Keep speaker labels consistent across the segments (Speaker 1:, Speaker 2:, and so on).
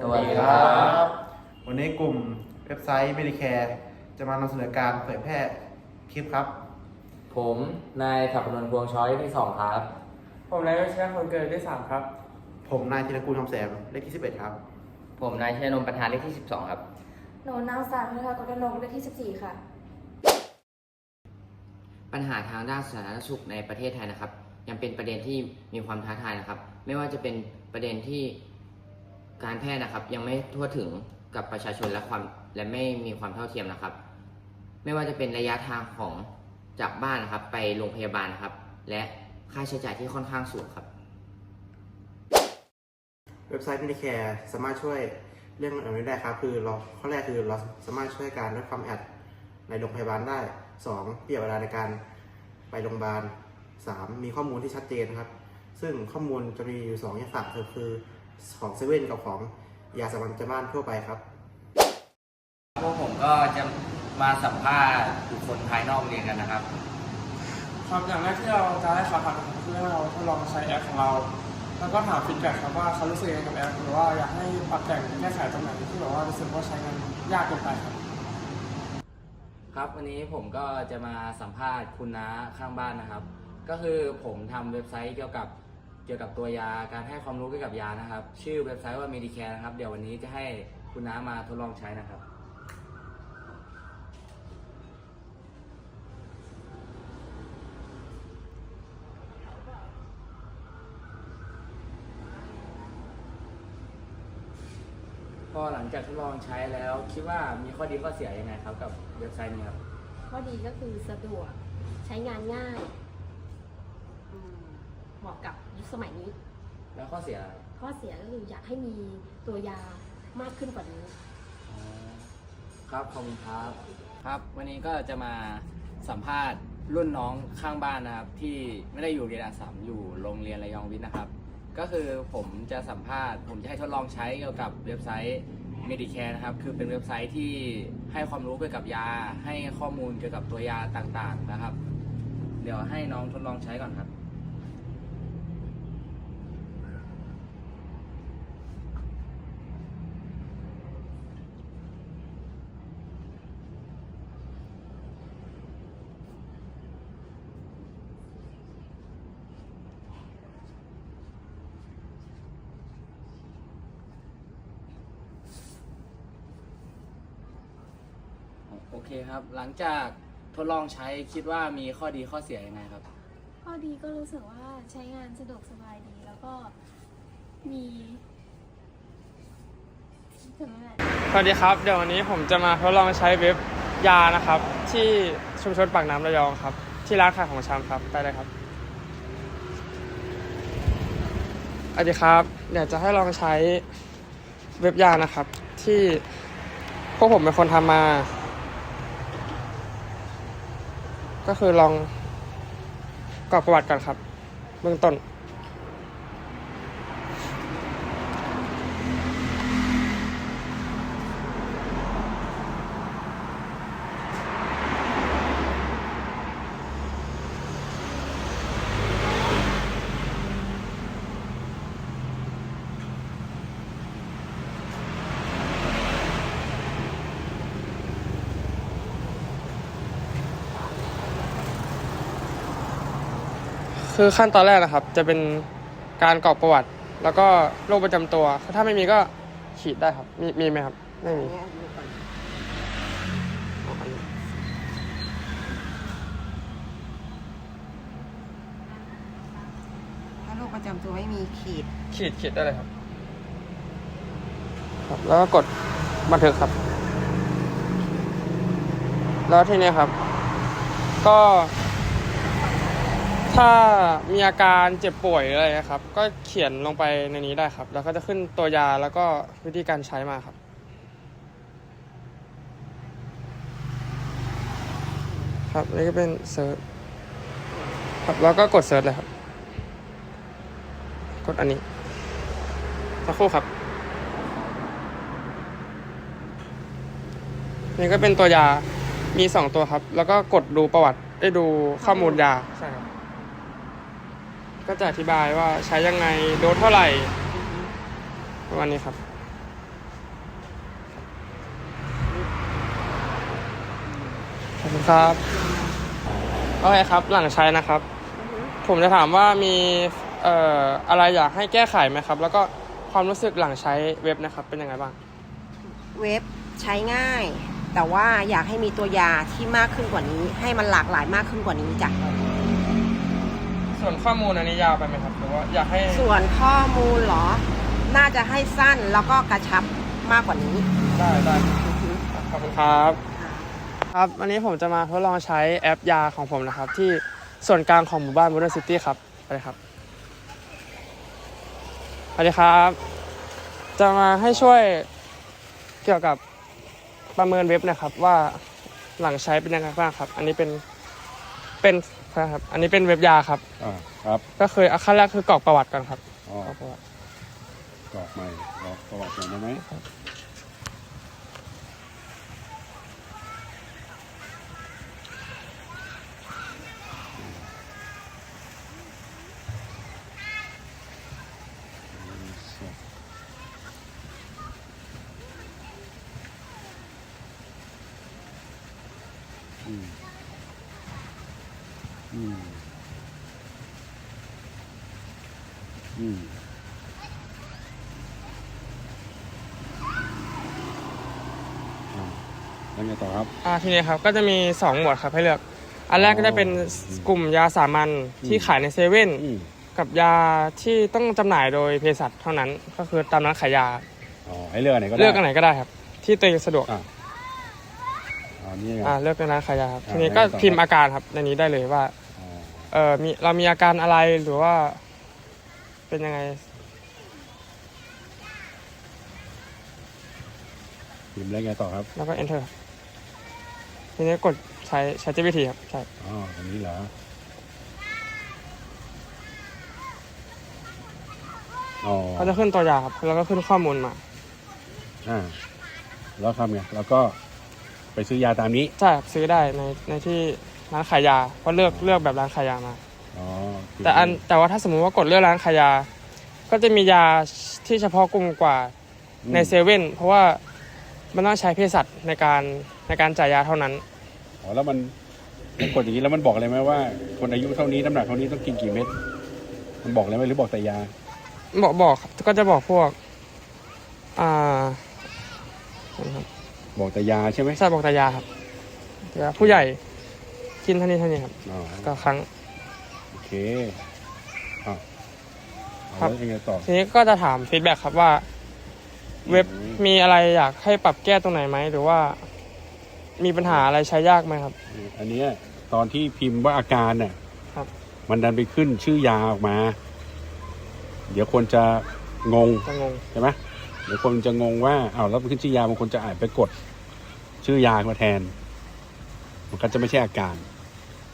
Speaker 1: สวัสดีครับ
Speaker 2: วันนี้กลุ่มเว็บไซต์ Medicare จะมานำเสนอการเผยแพร่คลิปครับ
Speaker 1: ผมนายถัปนนท์พวงช้อยที่สองครับ
Speaker 3: ผมนายวิชยคนเกิดที่สามครับ
Speaker 2: ผมนายธีรกุลคำแสงเลขที่11ครับ
Speaker 1: ผมนายชัยนนท์ประธานเลขที่ 12 ครับ
Speaker 4: หนูนางสาวนุชากรนงเลขที่ 14 ค่ะ
Speaker 5: ปัญหาทางด้านสาธารณสุขในประเทศไทยนะครับ ยังเป็นประเด็นที่มีความท้าทายนะครับ ไม่ว่าจะเป็นประเด็นที่ การแพทย์นะครับยังไม่ทั่วถึงกับประชาชนและความและไม่มีความเท่าเทียมนะครับ ไม่ว่าจะเป็นระยะทางของจากบ้านนะครับไปโรงพยาบาลนะครับ และค่าใช้จ่ายที่ค่อนข้างสูงครับ
Speaker 2: เว็บไซต์ Medicare สามารถช่วยเรื่องเหล่านี้ได้ครับ คือเราข้อแรกคือเราสามารถช่วยการลดความแอดในโรงพยาบาลได้ 2. เปลี่ยนเวลาในการไปโรงพยาบาล 3. มีข้อมูลที่ชัดเจนครับ ซึ่งข้อมูลจะมีอยู่2อย่างฝั่งคือคือ ของเซเว่นกับของยาสามัญประจำบ้านทั่วไปครับ
Speaker 1: พวกผมก็จะมาสัมภาษณ์บุคคลภายนอกเรียนกันนะครับ
Speaker 3: ครับอย่างแรกที่เราจะให้เขาทำนะครับคือให้เราทดลองใช้แอปของเรา แล้วก็ถามฟีดแบ็กครับว่าเขารู้สึกยังไงกับแอปหรือว่าอยากให้ปรับแต่งแก้ไขตรงไหนที่แบบว่ารู้สึกว่าใช้งานยากเกินไปครับ
Speaker 5: ครับวันนี้ผมก็จะมาสัมภาษณ์คุณน้าข้างบ้านนะครับ ก็คือผมทำเว็บไซต์เกี่ยวกับ เกี่ยวกับตัวยาการให้ความรู้เกี่ยวกับยานะครับ ชื่อเว็บไซต์ว่า Medicare นะครับ เดี๋ยววันนี้จะให้คุณน้ามาทดลองใช้นะครับ พอหลังจากทดลองใช้แล้วคิดว่ามีข้อดีข้อเสียยังไงครับกับเว็บไซต์นี้ครับ
Speaker 6: ข้อดีก็คือสะดวกใช้งานง่ายอืมเหมาะกับยุคสมัยนี้
Speaker 5: แล้วข้อเสีย
Speaker 6: ข้อเสียก็คืออยากให้มีตัวยามากขึ้นกว่านี้
Speaker 5: ครับขอบคุณครับ ครับ วันนี้ก็จะมาสัมภาษณ์รุ่นน้องข้างบ้านนะครับ ที่ไม่ได้อยู่เรียนอาสามอยู่โรงเรียนระยองวิทย์นะครับ ก็คือผมจะสัมภาษณ์ ผมจะให้ทดลองใช้เกี่ยวกับเว็บไซต์ Medicare นะครับ คือเป็นเว็บไซต์ที่ให้ความรู้เกี่ยวกับยา ให้ข้อมูลเกี่ยวกับตัวยาต่างๆนะครับ เดี๋ยวให้น้องทดลองใช้ก่อนครับ เคครับ หลังจากทดลองใช้คิดว่ามีข้อดีข้อเสียยังไงครับ
Speaker 6: ข้อดีก็รู้สึกว่าใช้งานสะดวกสบายดีแล้วก็มีถึงนั่นแหละ
Speaker 3: สวัสดีครับ เดี๋ยววันนี้ผมจะมาทดลองใช้เว็บยานะครับ ที่ชุมชนปากน้ำระยองครับ ที่ร้านขายของชำครับไปเลยครับสวัสดีครับเดี๋ยวจะให้ลองใช้เว็บยานะครับ ที่พวกผมเป็นคนทำมา ก็คือลองกรอกประวัติก่อนครับ เบื้องต้น คือขั้นตอนแรกนะครับ จะเป็นการกรอกประวัติ แล้วก็โรคประจำตัว ถ้าไม่มีก็ฉีดได้ครับ มีมีไหมครับ ไม่มี
Speaker 7: ถ้าโรคประจำตัวไม่มีขีด
Speaker 3: ขีดขีดได้เลยครับ ครับ แล้วก็กดบันทึกครับ แล้วทีเนี้ยครับ ก็ ถ้ามีอาการเจ็บป่วยออะไรนะครับ ก็เขียนลงไปในนี้ได้ครับ แล้วก็จะขึ้นตัวยาแล้วก็วิธีการใช้มาครับ ครับนี่ก็เป็นเซิร์ชครับแล้วก็กดเซิร์ชเลยครับ กดอันนี้สักครู่ครับ นี่ก็เป็นตัวยามีสองตัวครับ แล้วก็กดดูประวัติได้ดูข้อมูลยาใช่ครับ ก็จะอธิบายว่าใช้ยังไงโดสเท่าไหร่วันนี้ครับ ขอบคุณครับโอเคครับ หลังใช้นะครับ ผมจะถามว่ามีเอ่ออะไรอยากให้แก้ไขไหมครับ แล้วก็ความรู้สึกหลังใช้เว็บนะครับ เป็นยังไงบ้าง
Speaker 7: เว็บใช้ง่าย แต่ว่าอยากให้มีตัวยาที่มากขึ้นกว่านี้ ให้มันหลากหลายมากขึ้นกว่านี้จ้ะ
Speaker 3: ส่วนข้อมูลอันนี้ยาวไปไหมครับหรือว่าอยากให้
Speaker 7: ส่วนข้อมูลเหรอ น่าจะให้สั้นแล้วก็กระชับมากกว่านี้
Speaker 3: ได้ได้ขอบคุณครับ ครับวันนี้ผมจะมาทดลองใช้แอปยาของผมนะครับ ที่ส่วนกลางของหมู่บ้านบูเดอร์ซิตี้ครับไปเลยครับสวัสดีครับ จะมาให้ช่วยเกี่ยวกับประเมินเว็บนะครับว่าหลังใช้เป็นยังไงบ้างครับ อันนี้เป็นเป็น ครับ อันนี้เป็นเว็บยาครับ
Speaker 8: อ่าครับ
Speaker 3: ก็คืออันขั้นแรกคือกรอกประวัติก่อนครับ
Speaker 8: อ๋อก
Speaker 3: รอกประวัติ
Speaker 8: กรอกใหม่กรอกประวัติหน่อยได้ไหมอืม อืมอืมอ่าแล้วไงต่อครับ
Speaker 3: อ่าทีนี้ครับก็จะมีสองหมวดครับให้เลือก อันแรกก็จะเป็นกลุ่มยาสามัญที่ขายในเซเว่น
Speaker 8: อืม
Speaker 3: กับยาที่ต้องจำหน่ายโดยเภสัชเท่านั้น ก็คือตามร้านขายยา
Speaker 8: อ๋อให้เลือกอันไหนก็ได้
Speaker 3: เลือกอันไหนก็ได้ครับ ที่ตัวเองสะดวก
Speaker 8: อ่าอ๋อนี่ไง
Speaker 3: อ่าเลือกในร้านขายยาครับ
Speaker 8: อ่า
Speaker 3: ทีนี้ก็
Speaker 8: แล้วไงต่อ
Speaker 3: พิมพ์อาการครับในนี้ได้เลยว่า
Speaker 8: อ๋อ
Speaker 3: เออมีเรามีอาการอะไรหรือว่าเป็นยังไง
Speaker 8: พิมพ์แล้วไงต่อครับ
Speaker 3: แล้วก็ enter ครับทีนี้กดใช้ใช้ GPT ครับใช่
Speaker 8: อ๋อตรงนี้เหรอ อ๋อ
Speaker 3: ก็จะขึ้นตัวยาครับแล้วก็ขึ้นข้อมูลมา
Speaker 8: อ่าแล้วทำไง แล้วก็ไปซื้อยาตามนี้
Speaker 3: ใช่ครับซื้อได้ในในที่ ร้านขายยาเพราะเลือกเลือกแบบร้านขายยามา
Speaker 8: อ๋อ
Speaker 3: แต่อันแต่ว่าถ้าสมมุติว่ากดเลือกร้านขายยา ก็จะมียาที่เฉพาะกลุ่มกว่า
Speaker 8: อืม
Speaker 3: ในเซเว่นเพราะว่ามันต้องใช้เภสัชในการในการจ่ายยาเท่านั้น
Speaker 8: อ๋อแล้วมันมันกดอย่างนี้แล้วมันบอกเลยไหมว่า คนอายุเท่านี้น้ำหนักเท่านี้ต้องกินกี่เม็ดมันบอกเลยไหมหรือบอกแต่ยา
Speaker 3: บอกบอกก็จะบอกพวก อ่านะครับ
Speaker 8: บอกแต่ยาใช่ไหม
Speaker 3: ใช่บอกแต่ยาครับยาผู้ใหญ่ กินเท่านี้เท่านี้ครับ
Speaker 8: อ๋อ
Speaker 3: ต่อครั้ง
Speaker 8: โอเคอะเอา
Speaker 3: ครับ
Speaker 8: แล้วยังไงต่อ
Speaker 3: ทีนี้ก็จะถามฟีดแบ็กครับว่า เว็บ
Speaker 8: อืม
Speaker 3: มีอะไรอยากให้ปรับแก้ตรงไหนไหมหรือว่า มีปัญหาอะไรใช้ยากไหมครับ
Speaker 8: อันเนี้ยตอนที่พิมพ์ว่าอาการน่ะ
Speaker 3: ครับ
Speaker 8: มันดันไปขึ้นชื่อยาออกมา เดี๋ยวคนจะงง
Speaker 3: จะงง
Speaker 8: ใช่ไหมเดี๋ยวคนจะงงว่าอ้าวแล้วมันขึ้นชื่อยาบางคนจะอ่านไปกด ชื่อยามาแทน มันก็จะไม่ใช่อาการ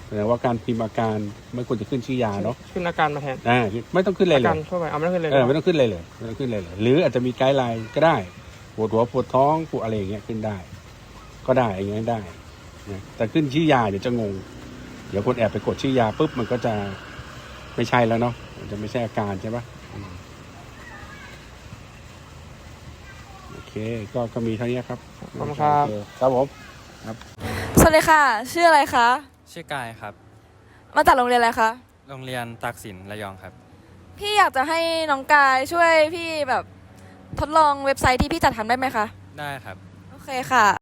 Speaker 8: แสดงว่าการพิมพ์อาการไม่ควรจะขึ้นชื่อยาเนาะ
Speaker 3: ขึ้นอาการมาแทน
Speaker 8: อ่าไม่ต้องขึ้นเลย
Speaker 3: อา
Speaker 8: เล
Speaker 3: การ
Speaker 8: ย
Speaker 3: ทั่วไปเอาไม่ต้องขึ้นเลย
Speaker 8: เออไม่ต้องขึ้นเลยเลยไม่ต้องขึ้นเลยเลยหรืออาจจะมีไกด์ไลน์ก็ได้ปวดหัวปวดท้องปวดอะไรอย่างเงี้ยขึ้นได้ ก็ได้อย่างเงี้ยได้นะแต่ขึ้นชื่อยาเดี๋ยวจะงง เดี๋ยวคนแอบไปกดชื่อยาปุ๊บมันก็จะไม่ใช่แล้วเนาะมันจะไม่ใช่อาการใช่ปะอืมโอเค ก็ก็มีเท่านี้ครับ
Speaker 3: ขอบคุณครับ
Speaker 8: โอเครับผม
Speaker 9: สวัสดีค่ะ ชื่ออะไรคะ
Speaker 10: ชื่อกายครับ
Speaker 9: มาจากโรงเรียนอะไรคะ
Speaker 10: โรงเรียนตากสินระยองครับ
Speaker 9: พี่อยากจะให้น้องกายช่วยพี่แบบทดลองเว็บไซต์ที่พี่จัดทำได้ไหมคะ
Speaker 10: ได้ครับ
Speaker 9: โอเคค่ะ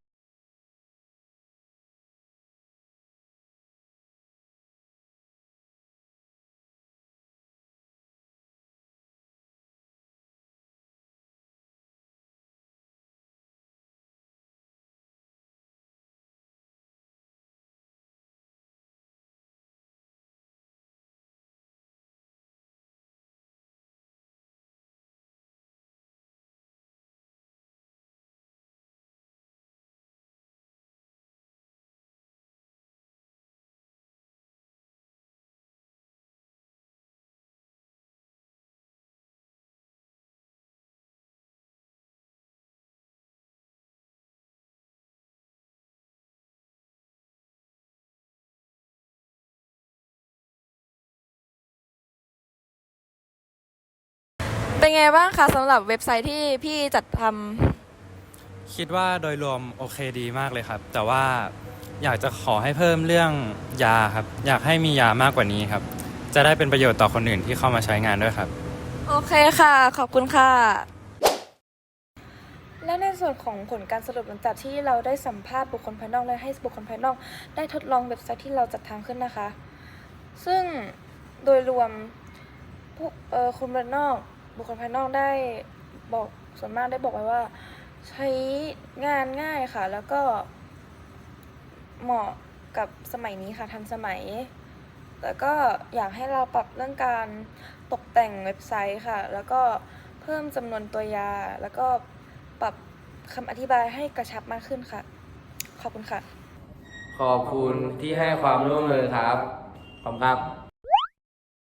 Speaker 9: เป็นไงบ้างคะสำหรับเว็บไซต์ที่พี่จัดทำ
Speaker 10: คิดว่าโดยรวมโอเคดีมากเลยครับ แต่ว่าอยากจะขอให้เพิ่มเรื่องยาครับ อยากให้มียามากกว่านี้ครับ จะได้เป็นประโยชน์ต่อคนอื่นที่เข้ามาใช้งานด้วยครับ
Speaker 9: โอเคค่ะ ขอบคุณค่ะ และในส่วนของผลการสรุปหลังจากที่เราได้สัมภาษณ์บุคคลภายนอกและให้บุคคลภายนอก ได้ทดลองเว็บไซต์ที่เราจัดทำขึ้นนะคะ ซึ่งโดยรวมผู้เอ่อคนภายนอก บุคคลภายนอกได้บอกส่วนมากได้บอกไว้ว่า ใช้งานง่ายค่ะ แล้วก็เหมาะกับสมัยนี้ค่ะทันสมัย แต่ก็อยากให้เราปรับเรื่องการตกแต่งเว็บไซต์ค่ะ แล้วก็เพิ่มจำนวนตัวยา แล้วก็ปรับคำอธิบายให้กระชับมากขึ้นค่ะ ขอบคุณค่ะ
Speaker 1: ขอบคุณที่ให้ความร่วมมือครับ ขอบคุณครับ